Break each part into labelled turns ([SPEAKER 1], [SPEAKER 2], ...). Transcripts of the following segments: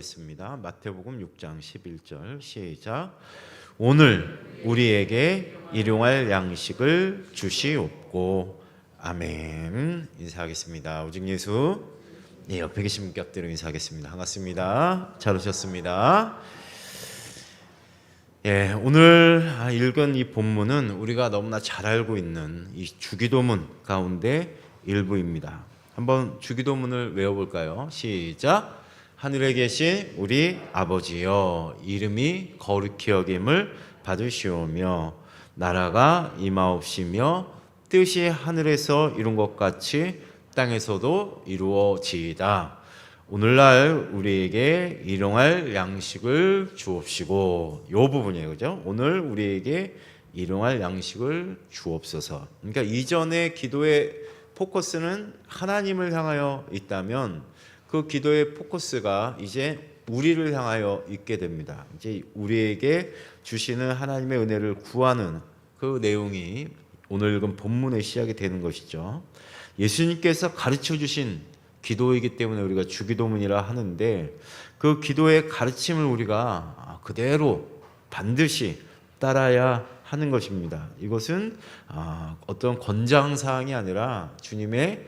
[SPEAKER 1] 겠습니다. 마태복음 6장 11절 시작. 오늘 우리에게 일용할 양식을 주시옵고 아멘. 인사하겠습니다. 오직 예수. 네, 옆에 계신 분께 인사하겠습니다. 반갑습니다. 잘 오셨습니다. 예, 오늘 읽은 이 본문은 우리가 너무나 잘 알고 있는 이 주기도문 가운데 일부입니다. 한번 주기도문을 외워볼까요? 시작. 하늘에 계신 우리 아버지여 이름이 거룩히 여김을 받으시오며 나라가 임하옵시며 뜻이 하늘에서 이룬 것 같이 땅에서도 이루어지이다. 오늘날 우리에게 일용할 양식을 주옵시고 요 부분이에요. 그죠? 오늘 우리에게 일용할 양식을 주옵소서. 그러니까 이전의 기도의 포커스는 하나님을 향하여 있다면 그 기도의 포커스가 이제 우리를 향하여 있게 됩니다. 이제 우리에게 주시는 하나님의 은혜를 구하는 그 내용이 오늘 읽은 본문의 시작이 되는 것이죠. 예수님께서 가르쳐 주신 기도이기 때문에 우리가 주기도문이라 하는데 그 기도의 가르침을 우리가 그대로 반드시 따라야 하는 것입니다. 이것은 아, 어떤 권장 사항이 아니라 주님의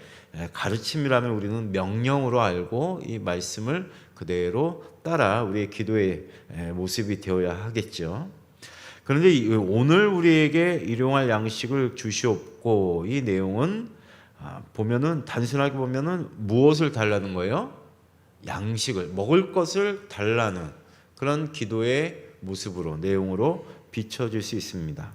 [SPEAKER 1] 가르침이라면 우리는 명령으로 알고 이 말씀을 그대로 따라 우리의 기도의 모습이 되어야 하겠죠. 그런데 오늘 우리에게 일용할 양식을 주시옵고 이 내용은 아, 보면은 단순하게 보면은 무엇을 달라는 거예요? 양식을 먹을 것을 달라는 그런 기도의 모습으로 내용으로 비춰질 수 있습니다.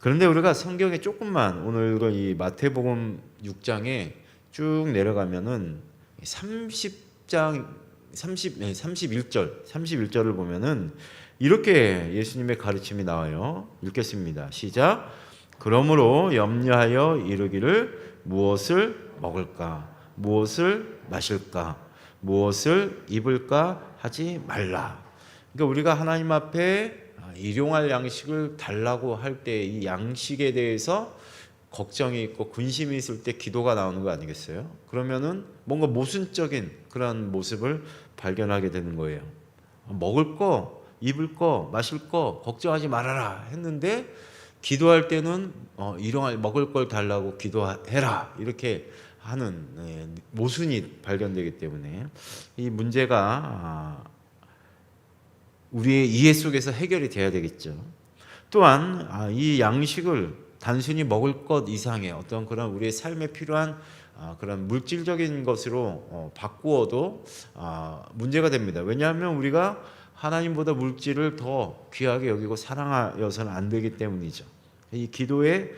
[SPEAKER 1] 그런데 우리가 성경에 조금만 오늘 이 마태복음 6장에 쭉 내려가면은 30장 30 31절 31절을 보면은 이렇게 예수님의 가르침이 나와요. 읽겠습니다. 시작. 그러므로 염려하여 이르기를 무엇을 먹을까? 무엇을 마실까? 무엇을 입을까 하지 말라. 그러니까 우리가 하나님 앞에 일용할 양식을 달라고 할 때 이 양식에 대해서 걱정이 있고 근심이 있을 때 기도가 나오는 거 아니겠어요? 그러면은 뭔가 모순적인 그런 모습을 발견하게 되는 거예요. 먹을 거, 입을 거, 마실 거 걱정하지 말아라 했는데 기도할 때는 어, 일용할 먹을 걸 달라고 기도해라 이렇게 하는 네, 모순이 발견되기 때문에 이 문제가 아, 우리의 이해 속에서 해결이 돼야 되겠죠. 또한 아, 이 양식을 단순히 먹을 것 이상의 어떤 그런 우리의 삶에 필요한 아, 그런 물질적인 것으로 어, 바꾸어도 아, 문제가 됩니다. 왜냐하면 우리가 하나님보다 물질을 더 귀하게 여기고 사랑하여서는 안 되기 때문이죠. 이 기도의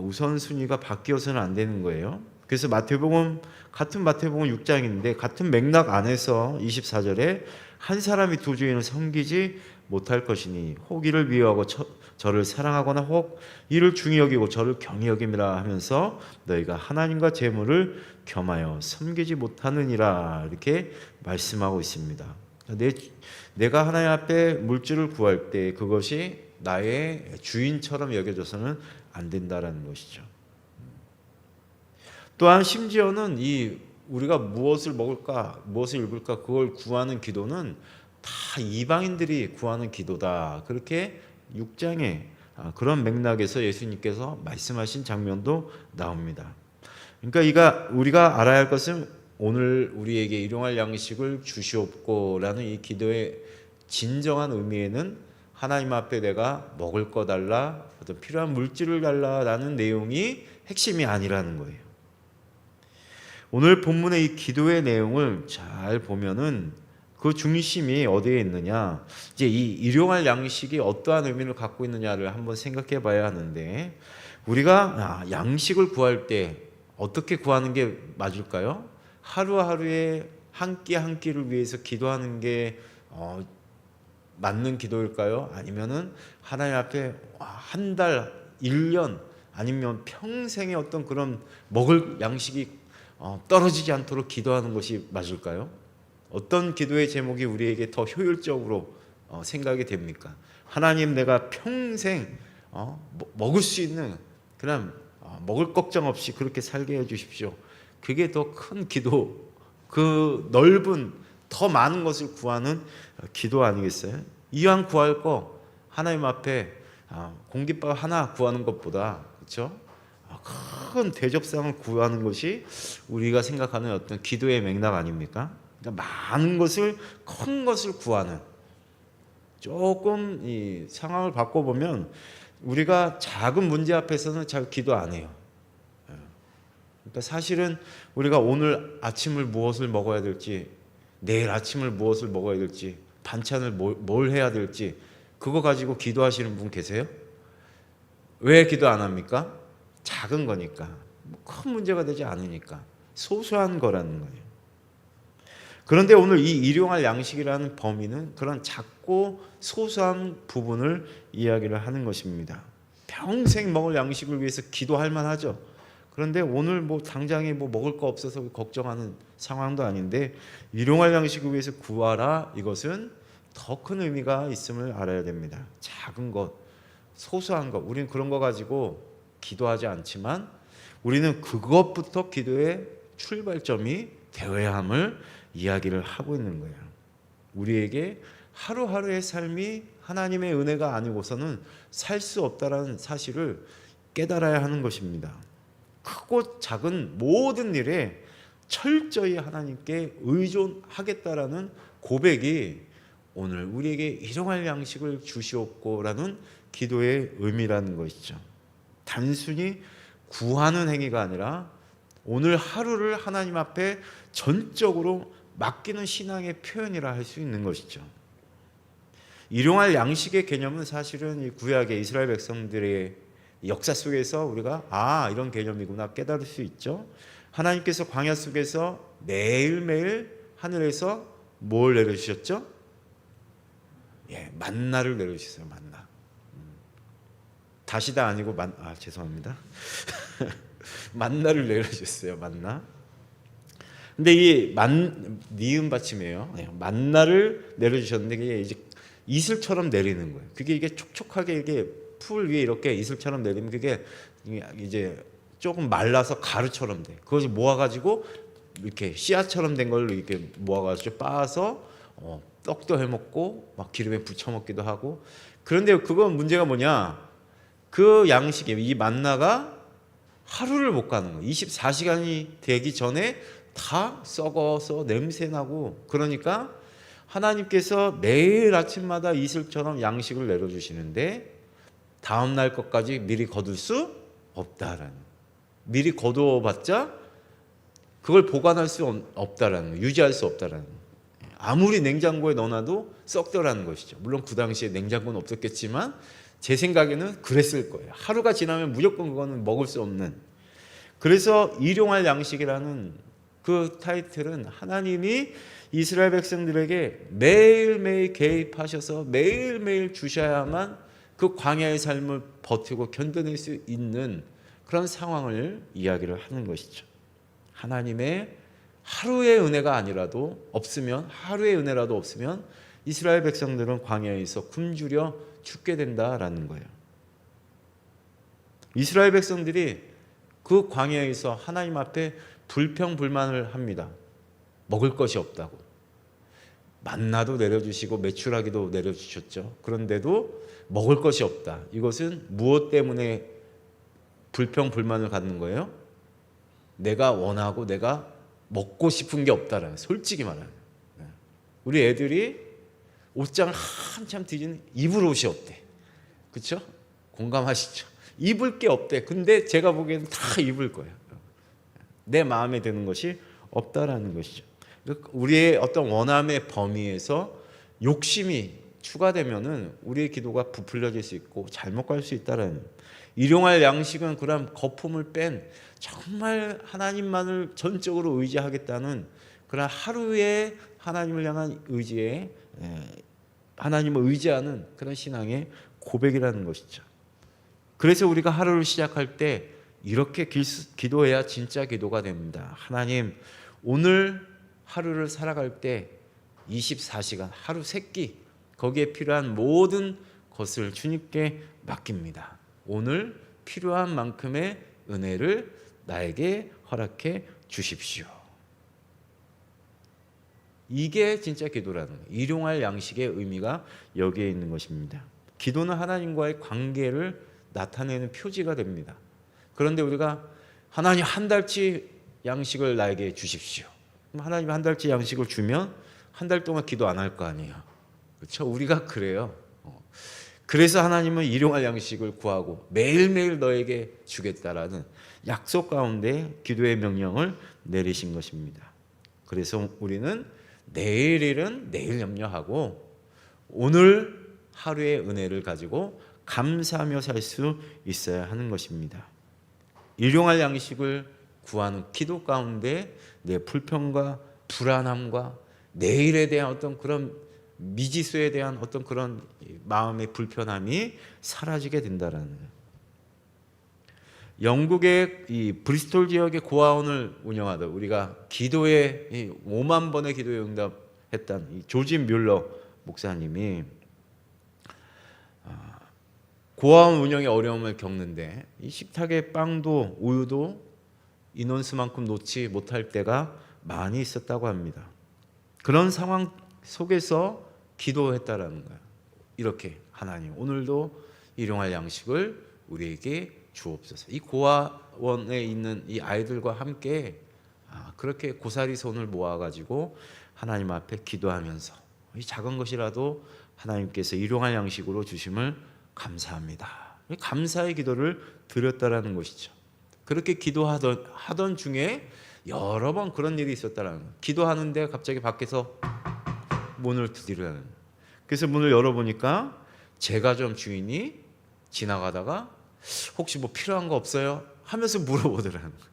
[SPEAKER 1] 우선순위가 바뀌어서는 안 되는 거예요. 그래서 마태복음 같은 마태복음 6장인데 같은 맥락 안에서 24절에 한 사람이 두 주인을 섬기지 못할 것이니 혹 이를 미워하고 처, 저를 사랑하거나 혹 이를 중히 여기고 저를 경히 여김이라 하면서 너희가 하나님과 재물을 겸하여 섬기지 못하느니라 이렇게 말씀하고 있습니다. 내, 내가 하나님 앞에 물질을 구할 때 그것이 나의 주인처럼 여겨져서는 안 된다라는 것이죠. 또한 심지어는 이 우리가 무엇을 먹을까, 무엇을 입을까 그걸 구하는 기도는 다 이방인들이 구하는 기도다. 그렇게 6장에 아, 그런 맥락에서 예수님께서 말씀하신 장면도 나옵니다. 그러니까 이가 우리가 알아야 할 것은 오늘 우리에게 일용할 양식을 주시옵고라는 이 기도의 진정한 의미에는 하나님 앞에 내가 먹을 거 달라, 어떤 필요한 물질을 달라라는 내용이 핵심이 아니라는 거예요. 오늘 본문의 이 기도의 내용을 잘 보면은 그 중심이 어디에 있느냐? 이제 이 일용할 양식이 어떠한 의미를 갖고 있느냐를 한번 생각해 봐야 하는데 우리가 양식을 구할 때 어떻게 구하는 게 맞을까요? 하루하루의 한끼한 끼를 위해서 기도하는 게 어, 맞는 기도일까요? 아니면은 하나님 앞에 한 달, 1년 아니면 평생의 어떤 그런 먹을 양식이 어, 떨어지지 않도록 기도하는 것이 맞을까요? 어떤 기도의 제목이 우리에게 더 효율적으로 어, 생각이 됩니까? 하나님 내가 평생 어, 먹을 수 있는 그냥 먹을 걱정 없이 그렇게 살게 해 주십시오. 그게 더 큰 기도, 그 넓은 더 많은 것을 구하는 기도 아니겠어요? 이왕 구할 거 하나님 앞에 아, 공깃밥 하나 구하는 것보다 그렇죠? 아, 큰 대접상을 구하는 것이 우리가 생각하는 어떤 기도의 맥락 아닙니까? 그러니까 많은 것을 큰 것을 구하는 조금 이 상황을 바꿔 보면 우리가 작은 문제 앞에서는 잘 기도 안 해요. 예. 그러니까 사실은 우리가 오늘 아침을 무엇을 먹어야 될지, 내일 아침을 무엇을 먹어야 될지, 반찬을 뭘, 뭘 해야 될지 그거 가지고 기도하시는 분 계세요? 왜 기도 안 합니까? 작은 거니까 뭐큰 문제가 되지 않으니까 소소한 거라는 거예요. 그런데 오늘 이 일용할 양식이라는 범위는 그런 작고 소소한 부분을 이야기를 하는 것입니다. 평생 먹을 양식을 위해서 기도할 만하죠. 그런데 오늘 뭐 당장에 뭐 먹을 거 없어서 걱정하는 상황도 아닌데 일용할 양식을 위해서 구하라 이것은 더 큰 의미가 있음을 알아야 됩니다. 작은 것, 소소한 것, 우리는 그런 거 가지고 기도하지 않지만 우리는 그것부터 기도의 출발점이 되어야 함을 이야기를 하고 있는 거예요. 우리에게 하루하루의 삶이 하나님의 은혜가 아니고서는 살 수 없다라는 사실을 깨달아야 하는 것입니다. 크고 작은 모든 일에 철저히 하나님께 의존하겠다라는 고백이 오늘 우리에게 일용할 양식을 주시옵고라는 기도의 의미라는 것이죠. 단순히 구하는 행위가 아니라 오늘 하루를 하나님 앞에 전적으로 맡기는 신앙의 표현이라 할 수 있는 것이죠. 일용할 양식의 개념은 사실은 이 구약의 이스라엘 백성들의 역사 속에서 우리가 아 이런 개념이구나 깨달을 수 있죠. 하나님께서 광야 속에서 매일매일 하늘에서 뭘 내려주셨죠? 예, 만나를 내려주셨어요. 만나. 음. 다시다 아니고 만, 아 죄송합니다. 만나를 내려주셨어요. 만나. 근데 이 만 니은 받침이에요. 네, 만나를 내려주셨는데 그게 이제 이슬처럼 내리는 거예요. 그게 이게 촉촉하게 이게 풀 위에 이렇게 이슬처럼 내리면 그게 이제 조금 말라서 가루처럼 돼. 그것이 모아가지고 이렇게 씨앗처럼 된 걸 이렇게 모아가지고 빻아서 어, 떡도 해 먹고 막 기름에 부쳐 먹기도 하고. 그런데 그건 문제가 뭐냐? 그 양식에 이 만나가 하루를 못 가는 거예요. 24시간이 되기 전에 다 썩어서 냄새 나고 그러니까 하나님께서 매일 아침마다 이슬처럼 양식을 내려주시는데 다음 날 것까지 미리 거둘 수 없다라는 미리 거두어봤자 그걸 보관할 수 없다라는 거, 유지할 수 없다라는 거. 아무리 냉장고에 넣어놔도 썩더라는 것이죠. 물론 그 당시에 냉장고는 없었겠지만 제 생각에는 그랬을 거예요. 하루가 지나면 무조건 그거는 먹을 수 없는. 그래서 일용할 양식이라는 그 타이틀은 하나님이 이스라엘 백성들에게 매일매일 개입하셔서 매일매일 주셔야만 그 광야의 삶을 버티고 견뎌낼 수 있는 그런 상황을 이야기를 하는 것이죠. 하나님의 하루의 은혜가 아니라도 없으면 하루의 은혜라도 없으면 이스라엘 백성들은 광야에서 굶주려 죽게 된다라는 거예요. 이스라엘 백성들이 그 광야에서 하나님 앞에 불평 불만을 합니다. 먹을 것이 없다고. 만나도 내려주시고 매출하기도 내려주셨죠. 그런데도 먹을 것이 없다. 이것은 무엇 때문에 불평 불만을 갖는 거예요? 내가 원하고 내가 먹고 싶은 게 없다라는 솔직히 말하는. 네. 우리 애들이 옷장 한참 뒤지는 입을 옷이 없대. 그렇죠? 공감하시죠? 입을 게 없대. 근데 제가 보기에는 다 입을 거예요. 내 마음에 드는 것이 없다라는 것이죠. 우리의 어떤 원함의 범위에서 욕심이 추가되면은 우리의 기도가 부풀려질 수 있고 잘못 갈 수 있다라는 일용할 양식은 그런 거품을 뺀 정말 하나님만을 전적으로 의지하겠다는 그런 하루의 하나님을 향한 의지에 하나님을 의지하는 그런 신앙의 고백이라는 것이죠. 그래서 우리가 하루를 시작할 때 이렇게 기도해야 진짜 기도가 됩니다. 하나님, 오늘 하루를 살아갈 때 24시간, 하루 세끼, 거기에 필요한 모든 것을 주님께 맡깁니다. 오늘 필요한 만큼의 은혜를 나에게 허락해 주십시오. 이게 진짜 기도라는. 일용할 양식의 의미가 여기에 있는 것입니다. 기도는 하나님과의 관계를 나타내는 표지가 됩니다. 그런데 우리가 하나님 한 달치 양식을 나에게 주십시오. 그럼 하나님 한 달치 양식을 주면 한 달 동안 기도 안 할 거 아니에요. 그렇죠? 우리가 그래요. 어. 그래서 하나님은 일용할 양식을 구하고 매일매일 너에게 주겠다라는 약속 가운데 기도의 명령을 내리신 것입니다. 그래서 우리는 내일 일은 내일 염려하고 오늘 하루의 은혜를 가지고 감사하며 살 수 있어야 하는 것입니다. 일용할 양식을 구하는 기도 가운데 내 불평과 불안함과 내일에 대한 어떤 그런 미지수에 대한 어떤 그런 마음의 불편함이 사라지게 된다라는. 영국의 이 브리스톨 지역의 고아원을 운영하다 우리가 기도에 이 5만 번의 기도에 응답했던 이 조지 뮬러 목사님이 아, 고아원 운영에 어려움을 겪는데 이 식탁에 빵도 우유도 인원수만큼 놓지 못할 때가 많이 있었다고 합니다. 그런 상황 속에서 기도했다라는 거예요. 이렇게 하나님 오늘도 일용할 양식을 우리에게 주옵소서. 이 고아원에 있는 이 아이들과 함께 아, 그렇게 고사리 손을 모아가지고 하나님 앞에 기도하면서 이 작은 것이라도 하나님께서 일용할 양식으로 주심을 감사합니다. 이 감사의 기도를 드렸다라는 것이죠. 그렇게 기도하던 하던 중에 여러 번 그런 일이 있었다라는 거예요. 기도하는데 갑자기 밖에서 문을 두드리라는. 그래서 문을 열어보니까 제가 좀 주인이 지나가다가 혹시 뭐 필요한 거 없어요? 하면서 물어보더라는 거예요.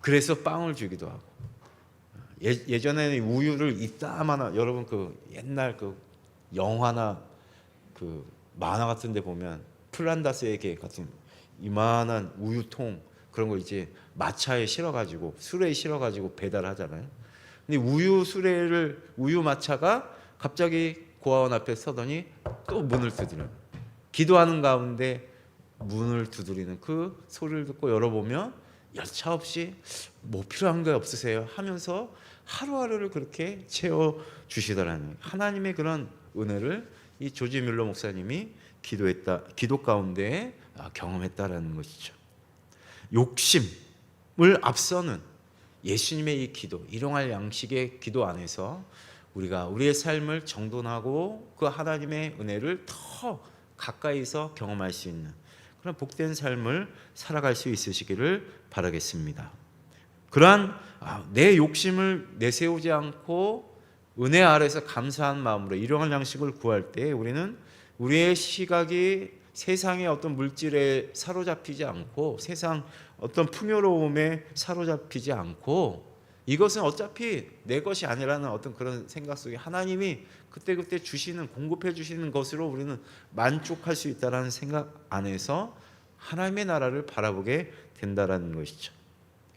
[SPEAKER 1] 그래서 빵을 주기도 하고 예, 예전에는 우유를 이따마나 여러분 그 옛날 그 영화나 그 만화 같은 데 보면 플란다스의 계획 같은 이만한 우유통 그런 거 이제 마차에 실어 가지고 수레에 실어 가지고 배달하잖아요. 근데 우유 수레를 우유 마차가 갑자기 고아원 앞에 서더니 또 문을 두드려요. 기도하는 가운데 문을 두드리는 그 소리를 듣고 열어보면 여차 없이 뭐 필요한 거 없으세요 하면서 하루하루를 그렇게 채워 주시더라는 하나님의 그런 은혜를 이 조지 뮬러 목사님이 기도했다 기도 가운데 아, 경험했다라는 것이죠. 욕심을 앞서는 예수님의 이 기도, 일용할 양식의 기도 안에서 우리가 우리의 삶을 정돈하고 그 하나님의 은혜를 더 가까이서 경험할 수 있는 그런 복된 삶을 살아갈 수 있으시기를 바라겠습니다. 그러한 아, 내 욕심을 내세우지 않고 은혜 아래서 감사한 마음으로 일용할 양식을 구할 때 우리는 우리의 시각이 세상의 어떤 물질에 사로잡히지 않고 세상 어떤 풍요로움에 사로잡히지 않고 이것은 어차피 내 것이 아니라는 어떤 그런 생각 속에 하나님이 그때그때 주시는 공급해 주시는 것으로 우리는 만족할 수 있다라는 생각 안에서 하나님의 나라를 바라보게 된다라는 것이죠.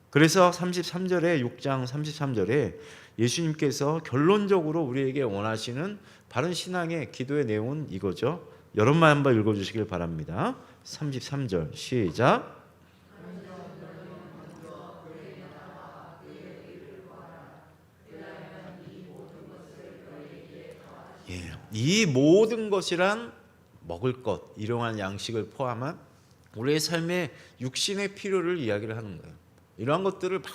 [SPEAKER 1] 그래서 33절에 6장 33절에 예수님께서 결론적으로 우리에게 원하시는 바른 신앙의 기도의 내용은 이거죠. 여러분만 한번 읽어 주시길 바랍니다. 33절 시작. 예, 이 모든 것이란 먹을 것, 일용할 양식을 포함한 우리의 삶의 육신의 필요를 이야기를 하는 거예요. 이러한 것들을 막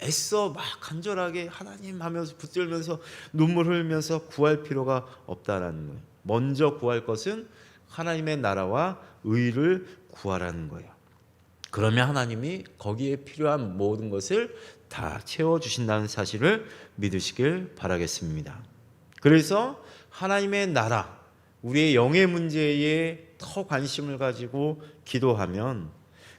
[SPEAKER 1] 애써 막 간절하게 하나님 하면서 붙들면서 눈물 흘리면서 구할 필요가 없다라는 거예요. 먼저 구할 것은 하나님의 나라와 의를 구하라는 거예요. 그러면 하나님이 거기에 필요한 모든 것을 다 채워 주신다는 사실을 믿으시길 바라겠습니다. 그래서 하나님의 나라, 우리의 영의 문제에 더 관심을 가지고 기도하면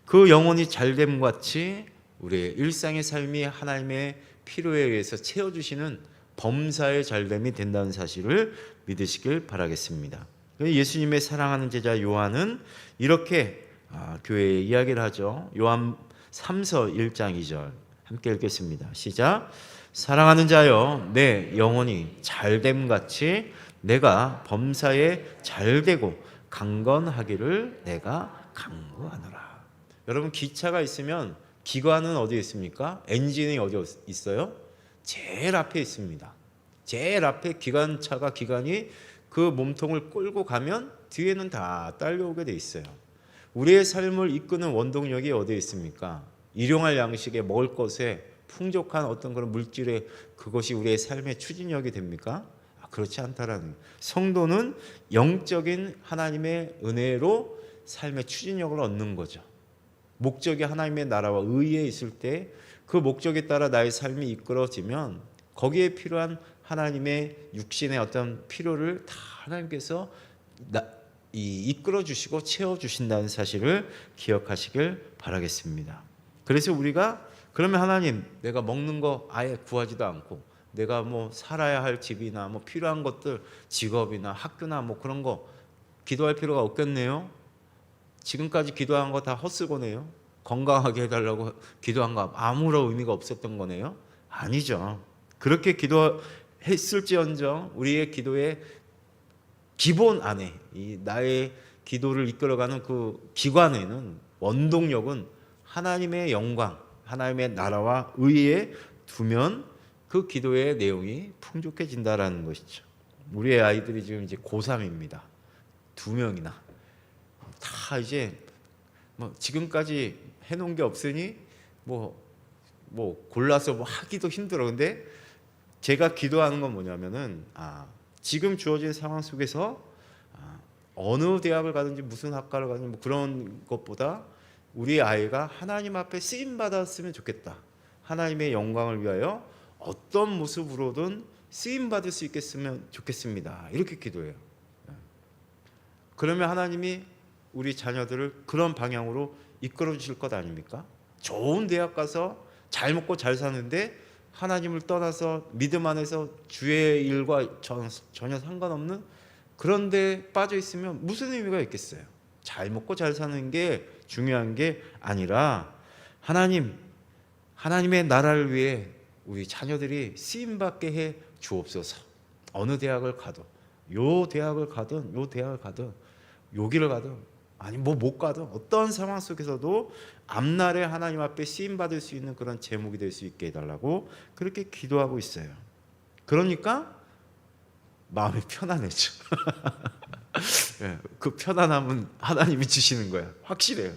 [SPEAKER 1] 그 영혼이 잘됨 같이 우리의 일상의 삶이 하나님의 필요에 의해서 채워주시는 범사의 잘됨이 된다는 사실을 믿으시길 바라겠습니다. 예수님의 사랑하는 제자 요한은 이렇게 아, 교회에 이야기를 하죠. 요한 3서 1장 2절 함께 읽겠습니다. 시작. 사랑하는 자여 내 영혼이 잘됨 같이 내가 범사에 잘되고 강건하기를 내가 강구하노라. 여러분 기차가 있으면 기관은 어디에 있습니까? 엔진이 어디 있어요? 제일 앞에 있습니다. 제일 앞에 기관차가 기관이 그 몸통을 끌고 가면 뒤에는 다 딸려오게 돼 있어요. 우리의 삶을 이끄는 원동력이 어디에 있습니까? 일용할 양식에 먹을 것에 풍족한 어떤 그런 물질에 그것이 우리의 삶의 추진력이 됩니까? 아, 그렇지 않다라는. 성도는 영적인 하나님의 은혜로 삶의 추진력을 얻는 거죠. 목적이 하나님의 나라와 의에 있을 때 그 목적에 따라 나의 삶이 이끌어지면 거기에 필요한 하나님의 육신의 어떤 필요를 다 하나님께서 나, 이, 이끌어 주시고 채워 주신다는 사실을 기억하시길 바라겠습니다. 그래서 우리가 그러면 하나님 내가 먹는 거 아예 구하지도 않고 내가 뭐 살아야 할 집이나 뭐 필요한 것들 직업이나 학교나 뭐 그런 거 기도할 필요가 없겠네요. 지금까지 기도한 거 다 헛쓰고네요. 건강하게 해달라고 기도한 거 아무런 의미가 없었던 거네요. 아니죠. 그렇게 기도했을지언정 우리의 기도의 기본 안에 이 나의 기도를 이끌어가는 그 기관에는 원동력은 하나님의 영광, 하나님의 나라와 의에 두면 그 기도의 내용이 풍족해진다라는 것이죠. 우리의 아이들이 지금 이제 고3입니다. 두 명이나 다 이제 뭐 지금까지 해놓은 게 없으니 뭐뭐 골라서 뭐 하기도 힘들어. 근데 제가 기도하는 건 뭐냐면은 아 지금 주어진 상황 속에서 아, 어느 대학을 가든지 무슨 학과를 가든지 뭐 그런 것보다 우리 아이가 하나님 앞에 쓰임 받았으면 좋겠다. 하나님의 영광을 위하여 어떤 모습으로든 쓰임 받을 수 있겠으면 좋겠습니다. 이렇게 기도해요. 예. 그러면 하나님이 우리 자녀들을 그런 방향으로 이끌어 주실 것 아닙니까? 좋은 대학 가서 잘 먹고 잘 사는데 하나님을 떠나서 믿음 안에서 주의 일과 전, 전혀 상관없는 그런 데 빠져 있으면 무슨 의미가 있겠어요? 잘 먹고 잘 사는 게 중요한 게 아니라 하나님 하나님의 나라를 위해 우리 자녀들이 쓰임 받게 해 주옵소서. 어느 대학을 가도 요 대학을 가든 요 대학을 가든 여기를 가든 아니 뭐 못 가든 어떤 상황 속에서도 앞날에 하나님 앞에 쓰임 받을 수 있는 그런 제목이 될 수 있게 해달라고 그렇게 기도하고 있어요. 그러니까 마음이 편안해져. 예, 그 편안함은 하나님이 주시는 거야. 확실해요.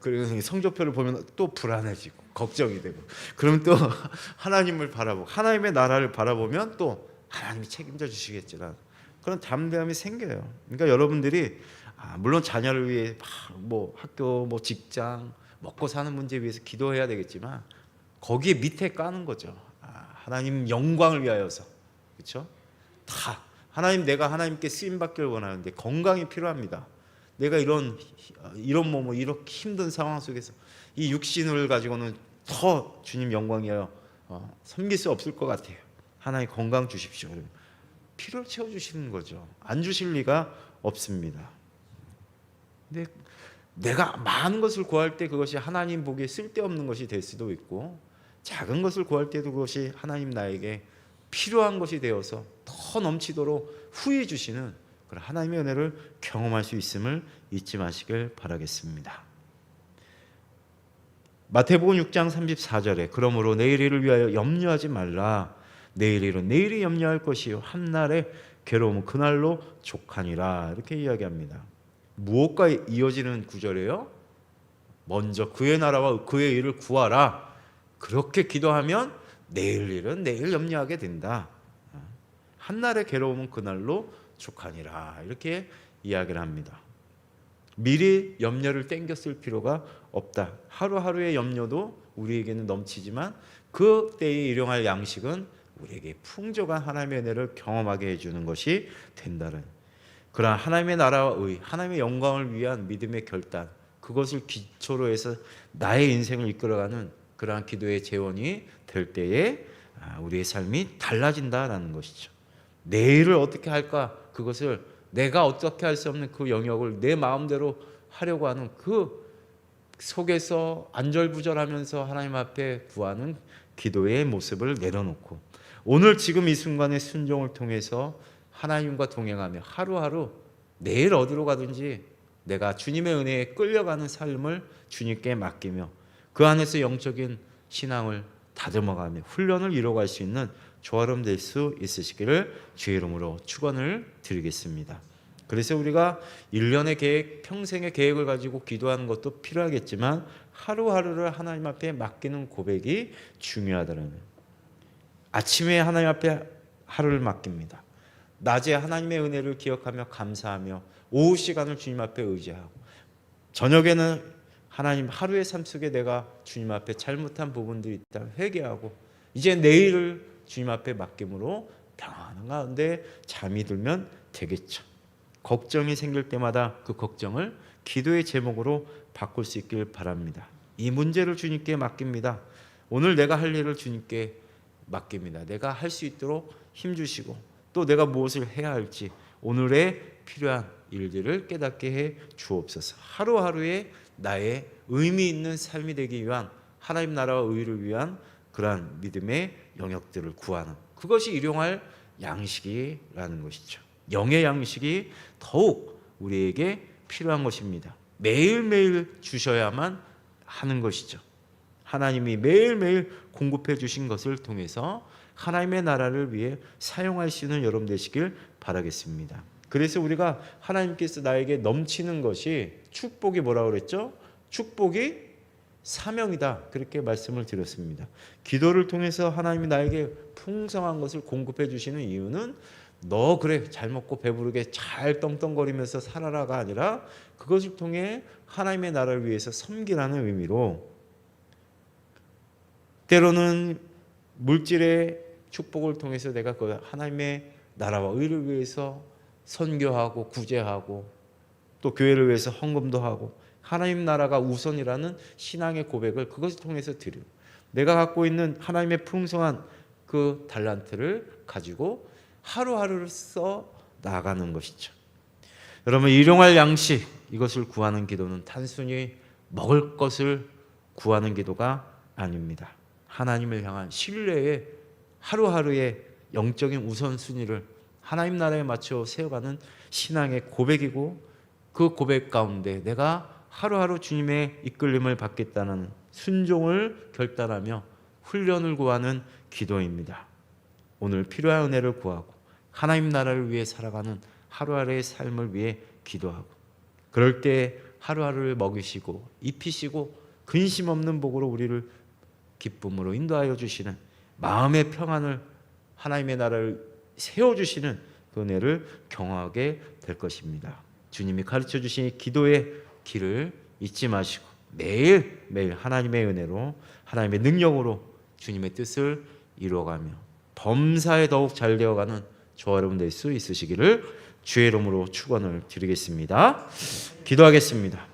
[SPEAKER 1] 그래서 성적표를 보면 또 불안해지고 걱정이 되고 그러면 또 하나님을 바라보고 하나님의 나라를 바라보면 또 하나님이 책임져 주시겠지라 그런 담대함이 생겨요. 그러니까 여러분들이 아, 물론 자녀를 위해 뭐 학교, 뭐 직장, 먹고 사는 문제 위해서 기도해야 되겠지만 거기에 밑에 까는 거죠. 아, 하나님 영광을 위하여서 그렇죠? 다 하나님 내가 하나님께 쓰임 받기를 원하는데 건강이 필요합니다. 내가 이런 이런 몸을 이렇게 힘든 상황 속에서 이 육신을 가지고는 더 주님 영광이여 어, 섬길 수 없을 것 같아요. 하나님 건강 주십시오. 필요를 채워 주시는 거죠. 안 주실 리가 없습니다. 근데 내가 많은 것을 구할 때 그것이 하나님 보기에 쓸데없는 것이 될 수도 있고 작은 것을 구할 때도 그것이 하나님 나에게 필요한 것이 되어서 더 넘치도록 후해 주시는 그런 하나님의 은혜를 경험할 수 있음을 잊지 마시길 바라겠습니다. 마태복음 6장 34절에 그러므로 내일 일을 위하여 염려하지 말라 내일 일은 내일이 염려할 것이요 한 날의 괴로움은 그날로 족하니라 이렇게 이야기합니다. 무엇과 이어지는 구절이에요? 먼저 그의 나라와 그의 일을 구하라. 그렇게 기도하면 내일 일은 내일 염려하게 된다. 한날의 괴로움은 그날로 족하니라. 이렇게 이야기를 합니다. 미리 염려를 땡겼을 필요가 없다. 하루하루의 염려도 우리에게는 넘치지만 그 때에 일용할 양식은 우리에게 풍족한 하나님의 은혜를 경험하게 해주는 것이 된다는 그러나 하나님의 나라와 의, 하나님의 영광을 위한 믿음의 결단, 그것을 기초로 해서 나의 인생을 이끌어가는 그러한 기도의 재원이 될 때에 아, 우리의 삶이 달라진다라는 것이죠. 내일을 어떻게 할까? 그것을 내가 어떻게 할 수 없는 그 영역을 내 마음대로 하려고 하는 그 속에서 안절부절하면서 하나님 앞에 구하는 기도의 모습을 내려놓고 오늘 지금 이 순간의 순종을 통해서 하나님과 동행하며 하루하루 내일 어디로 가든지 내가 주님의 은혜에 끌려가는 삶을 주님께 맡기며 그 안에서 영적인 신앙을 다듬어가며 훈련을 이뤄갈 수 있는 조화름 될 수 있으시기를 주의 이름으로 축원을 드리겠습니다. 그래서 우리가 일년의 계획, 평생의 계획을 가지고 기도하는 것도 필요하겠지만 하루하루를 하나님 앞에 맡기는 고백이 중요하다는. 아침에 하나님 앞에 하루를 맡깁니다. 낮에 하나님의 은혜를 기억하며 감사하며 오후 시간을 주님 앞에 의지하고 저녁에는 하나님 하루의 삶 속에 내가 주님 앞에 잘못한 부분들이 있다 회개하고 이제 내일을 주님 앞에 맡김으로 평안한 가운데 잠이 들면 되겠죠. 걱정이 생길 때마다 그 걱정을 기도의 제목으로 바꿀 수 있길 바랍니다. 이 문제를 주님께 맡깁니다. 오늘 내가 할 일을 주님께 맡깁니다. 내가 할 수 있도록 힘 주시고 또 내가 무엇을 해야 할지 오늘의 필요한 일들을 깨닫게 해 주옵소서. 하루하루의 나의 의미 있는 삶이 되기 위한 하나님 나라와 의를 위한 그러한 믿음의 영역들을 구하는 그것이 일용할 양식이라는 것이죠. 영의 양식이 더욱 우리에게 필요한 것입니다. 매일매일 주셔야만 하는 것이죠. 하나님이 매일매일 공급해 주신 것을 통해서 하나님의 나라를 위해 사용할 수 있는 여러분 되시길 바라겠습니다. 그래서 우리가 하나님께서 나에게 넘치는 것이 축복이 뭐라고 그랬죠? 축복이 사명이다. 그렇게 말씀을 드렸습니다. 기도를 통해서 하나님이 나에게 풍성한 것을 공급해 주시는 이유는 너 그래 잘 먹고 배부르게 잘 떵떵거리면서 살아라가 아니라 그것을 통해 하나님의 나라를 위해서 섬기라는 의미로 때로는 물질의 축복을 통해서 내가 그 하나님의 나라와 의를 위해서 선교하고 구제하고 또 교회를 위해서 헌금도 하고 하나님 나라가 우선이라는 신앙의 고백을 그것을 통해서 드리고 내가 갖고 있는 하나님의 풍성한 그 달란트를 가지고 하루하루를 써 나가는 것이죠. 여러분 일용할 양식 이것을 구하는 기도는 단순히 먹을 것을 구하는 기도가 아닙니다. 하나님을 향한 신뢰의 하루하루의 영적인 우선순위를 하나님 나라에 맞춰 세워가는 신앙의 고백이고 그 고백 가운데 내가 하루하루 주님의 이끌림을 받겠다는 순종을 결단하며 훈련을 구하는 기도입니다. 오늘 필요한 은혜를 구하고 하나님 나라를 위해 살아가는 하루하루의 삶을 위해 기도하고 그럴 때 하루하루를 먹이시고 입히시고 근심 없는 복으로 우리를 기쁨으로 인도하여 주시는 마음의 평안을 하나님의 나라를 세워 주시는 그 은혜를 경험하게 될 것입니다. 주님이 가르쳐 주신 기도의 길을 잊지 마시고 매일 매일 하나님의 은혜로 하나님의 능력으로 주님의 뜻을 이루어가며 범사에 더욱 잘 되어가는 저와 여러분 될 수 있으시기를 주의 이름으로 축원을 드리겠습니다. 기도하겠습니다.